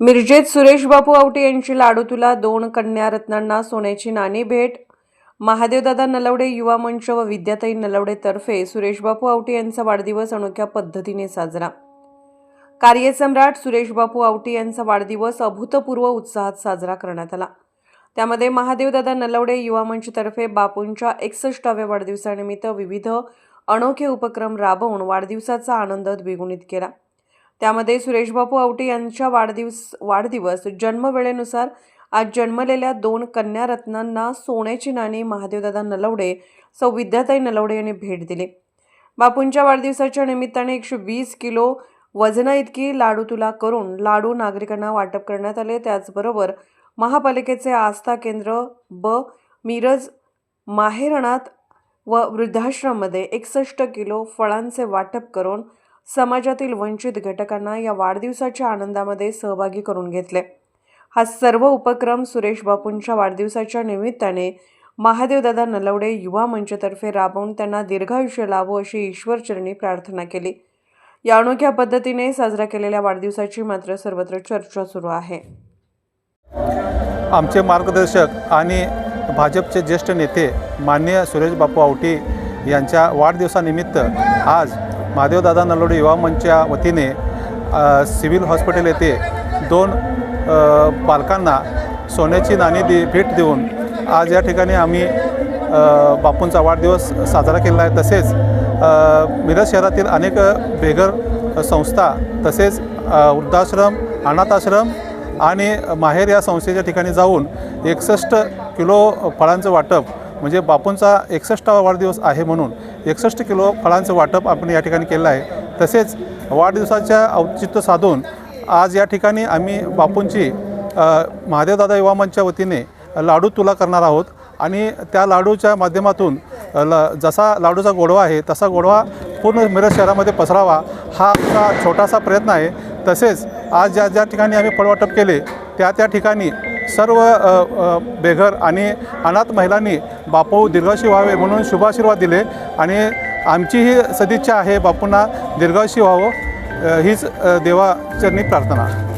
मिरजेत सुरेश बापू आवटे यांची लाडूतुला दोन कन्या रत्नांना सोन्याची नाणी भेट. महादेवदादा नलवडे युवा मंच व विद्याताई नलवडे तर्फे सुरेश आवटे यांचा वाढदिवस अनोख्या पद्धतीने साजरा. कार्यसम्राट सुरेशबापू आवटे यांचा वाढदिवस अभूतपूर्व उत्साहात साजरा करण्यात आला. त्यामध्ये महादेवदादा नलवडे युवा मंचतर्फे बापूंच्या एकसष्टाव्या वाढदिवसानिमित्त विविध अनोखे उपक्रम राबवून वाढदिवसाचा आनंद द्विगुणित केला. त्यामध्ये सुरेशबापू आवटे यांच्या वाढदिवस वाढदिवस जन्मवेळेनुसार आज जन्मलेल्या दोन कन्या रत्नांना सोन्याची नाणी महादेवदादा नलवडे सौ विद्याताई नलवडे यांनी भेट दिली. बापूंच्या वाढदिवसाच्या निमित्ताने एकशे वीस किलो वजना इतकी लाडू तुला करून लाडू नागरिकांना वाटप करण्यात आले. त्याचबरोबर महापालिकेचे आस्था केंद्र ब मिरज माहेरणात व वृद्धाश्रममध्ये एकसष्ट किलो फळांचे वाटप करून समाजातील वंचित घटकांना या वाढदिवसाच्या आनंदामध्ये सहभागी करून घेतले. हा सर्व उपक्रम सुरेश बापूंच्या वाढदिवसाच्या निमित्ताने महादेवदादा नलवडे युवा मंचतर्फे राबवून त्यांना दीर्घायुष्य लाभो अशी ईश्वरचरणी प्रार्थना केली. या अनोख्या पद्धतीने साजरा केलेल्या वाढदिवसाची मात्र सर्वत्र चर्चा सुरू आहे. आमचे मार्गदर्शक आणि भाजपचे ज्येष्ठ नेते माननीय सुरेश बापू आवटी यांच्या वाढदिवसानिमित्त आज महादेवदादा नलोडे युवा मंचच्या वतीने सिव्हिल हॉस्पिटल येथे दोन पालकांना सोन्याची नाणी दे भेट देऊन आज या ठिकाणी आम्ही बापूंचा वाढदिवस साजरा केलेला आहे. तसेच मिरज शहरातील अनेक बेघर संस्था तसेच वृद्धाश्रम अनाथाश्रम आणि माहेर या संस्थेच्या ठिकाणी जाऊन एकसष्ट किलो फळांचं वाटप म्हणजे बापूंचा एकसष्टावा वाढदिवस आहे म्हणून एकसष्ट किलो फळांचं वाटप आपण या ठिकाणी केलं आहे. तसेच वाढदिवसाच्या औचित्य साधून आज या ठिकाणी आम्ही बापूंची महादेवदादा युवा मंचच्या वतीने लाडू तुला करणार आहोत. आणि त्या लाडूच्या माध्यमातून ल जसा लाडूचा गोडवा आहे तसा गोडवा पूर्ण मिरज शहरामध्ये पसरावा हा आमचा छोटासा प्रयत्न आहे. तसेच आज ज्या ज्या ठिकाणी आम्ही फळवाटप केले त्या त्या ठिकाणी सर्व बेघर आणि अनाथ महिलांनी बापू दीर्घाशी व्हावे म्हणून शुभाशीर्वाद दिले. आणि आमची ही सदिच्छा आहे बापूंना दीर्घाशी व्हावं हीच देवाचरणी प्रार्थना.